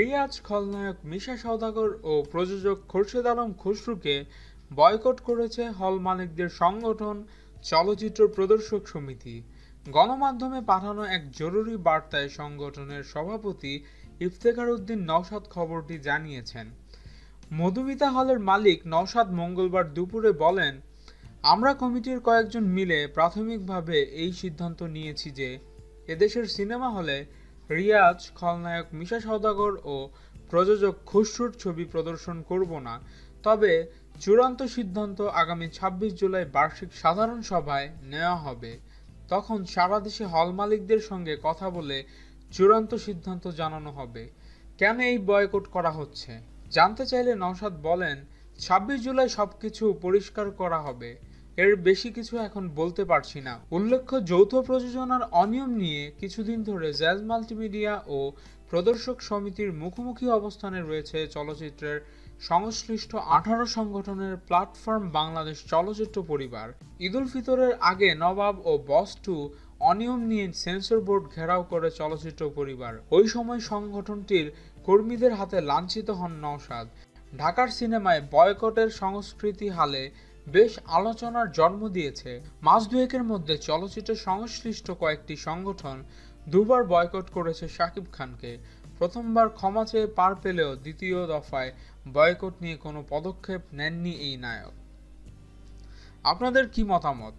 রিয়াজ খলনায়ক মিশা সওদাগর ও প্রযোজক খোরশেদ আলম খসরুকে বয়কট করেছে হল মালিকদের সংগঠন চলচ্চিত্র প্রদর্শক সমিতি। গণমাধ্যমে পাঠানো এক জরুরি বার্তায় সংগঠনের সভাপতি ইফতেখার উদ্দিন নওশাদ খবরটি জানিয়েছেন। মধুমিতা হলের মালিক নওশাদ মঙ্গলবার দুপুরে বলেন আমরা কমিটির কয়েকজন মিলে প্রাথমিকভাবে এই সিদ্ধান্ত নিয়েছি যে এদেশের সিনেমা হলে রিয়াজ, খলনায়ক মিশা সওদাগর ও প্রযোজক খুসরুর ছবি প্রদর্শন করব না। তবে চূড়ান্ত সিদ্ধান্ত আগামী ছাব্বিশ জুলাই বার্ষিক সাধারণ সভায় নেওয়া হবে। তখন সারা দেশে হল মালিকদের সঙ্গে কথা বলে চূড়ান্ত সিদ্ধান্ত জানানো হবে। কেন এই বয়কট করা হচ্ছে? জানতে চাইলে নওশাদ বলেন, ছাব্বিশ জুলাই সবকিছু পরিষ্কার করা হবে। এর বেশি কিছু এখন বলতে পারছি না। উল্লেখ্য, যৌথ প্রযোজনার অনিয়ম নিয়ে কিছুদিন ধরে জ্যাজ মাল্টিমিডিয়া ও প্রদর্শক সমিতির মুখোমুখি অবস্থানে রয়েছে চলচ্চিত্রের সংশ্লিষ্ট আঠারো সংগঠনের প্ল্যাটফর্ম বাংলাদেশ চলচ্চিত্র পরিবার। ঈদুল ফিতরের আগে নবাব ও বস টু অনিয়ম নিয়ে সেন্সর বোর্ড ঘেরাও করে চলচ্চিত্র পরিবার। ওই সময় সংগঠনটির কর্মীদের হাতে লাঞ্ছিত হন নওশাদ। ঢাকার সিনেমায় বয়কটের সংস্কৃতি হালে বেশ আলোচনার জন্ম দিয়েছে। মাস দুয়েকের মধ্যে চলচ্চিত্র সংশ্লিষ্ট কয়েকটি সংগঠন দুবার বয়কট করেছে শাকিব খানকে। প্রথমবার ক্ষমা চেয়ে পার পেলেও দ্বিতীয় দফায় বয়কট নিয়ে কোনো পদক্ষেপ নেননি এই নায়ক। আপনাদের কি মতামত?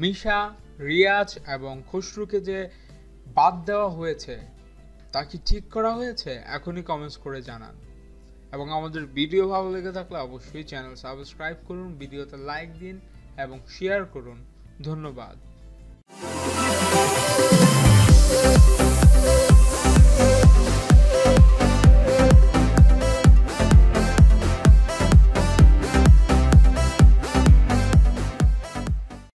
মিশা, রিয়াজ এবং খুসরুকে যে বাদ দেওয়া হয়েছে, তা কি ঠিক করা হয়েছে? এখনই কমেন্টস করে জানান। এবং আমাদের ভিডিও ভালো লেগে থাকলে অবশ্যই চ্যানেল সাবস্ক্রাইব করুন, ভিডিওতে লাইক দিন এবং শেয়ার করুন। ধন্যবাদ।